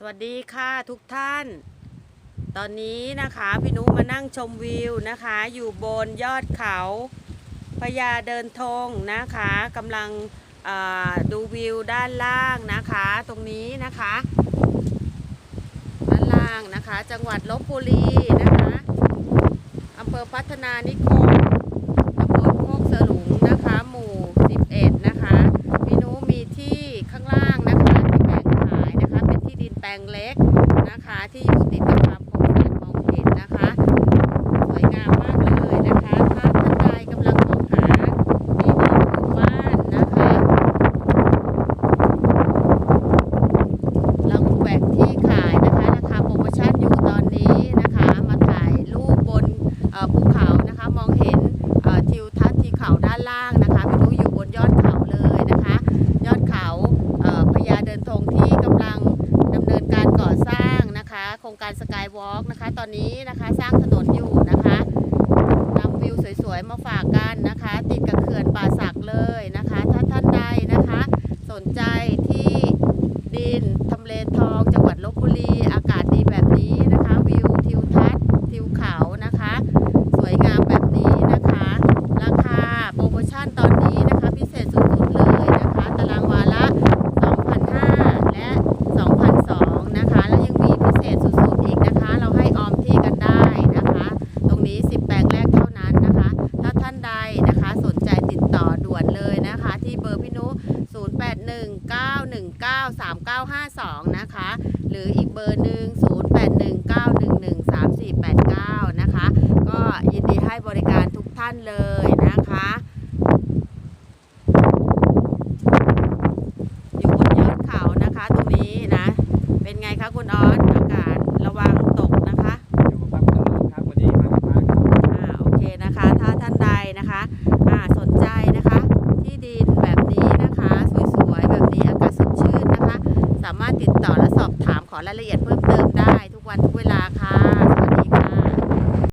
สวัสดีค่ะทุกท่าน ตอนนี้นะคะพี่นุมานั่งชมวิวนะคะ อยู่บนยอดเขาพญาเดินธงนะคะกำลังดูวิวด้านล่างนะคะ ตรงนี้นะคะด้านล่างนะคะ จังหวัดลบบุรีนะคะอำเภอพัฒนานิคมตำบลโคกสลุงนะคะ หมู่ 11 นะคะพี่นุมีที่ข้างล่างนะคะที่แบ่งขายนะคะ เป็นที่ดินแปลง เล็กนะคะ ที่อยู่ติดกับลำคลองแสนมองเห็นนะคะ สวยงามมากเลยนะคะ ถ้าท่านใดกำลังมองหาที่ดินปลูกบ้านนะคะเราแหวกที่ขายนะคะราคาโปรโมชั่นอยู่ตอนนี้นะคะ มาถ่ายรูปบนเอ่อภูเขานะคะ มองเห็นเอ่อทิวทัศน์ที่เขาด้านล่างนะคะพี่รู้อยู่บนยอดเขาเลยนะคะ ยอดเขาเอ่อพญาเดินธงที่กำลังดำเนินการก่อสร้างนะคะ โครงการสกายวอล์กนะคะ ตอนนี้นะคะสร้างถนนอยู่นะคะนำวิวสวยๆมาฝากกันนะคะ ติดกับเขื่อนป่าสักเลยนะคะ ถ้าท่านใดนะคะ สนใจที่ดินทำเลทองจังหวัดลบบุรี อากาศดีแบบนี้นะคะ วิวทิวทัศน์ทิวเขานะคะ สวยงามแบบนี้นะคะ ราคาโปรโมชั่นตอนนี้นะคะ พิเศษสุดๆเลยนะคะ ตารางวาละ2,500และ 2,200นะคะ แล้วยังมีพิเศษสุดๆอีกนะคะ เราให้ออมที่กันได้นะคะ ตรงนี้ 10 แปลงแรกเท่านั้นนะคะ ถ้าท่านใดนะคะสนใจติดต่อด่วนเลยนะคะ ที่เบอร์พี่นุ 0819193952 นะคะ หรืออีกเบอร์หนึ่ง0819113489 นะคะ ก็ยินดีให้บริการทุกท่านเลยนะคะ อยู่บนยอดเขานะคะตรงนี้นะ เป็นไงคะคุณออสอากาศระวังตกนะคะอยู่กับปั๊มตลอดครับวันนี้มาที่มาครับอ่าโอเคนะคะ ถ้าท่านใดนะคะ อ่าสนใจนะคะ ขอรายละเอียดเพิ่มเติมได้ทุกวันทุกเวลาค่ะ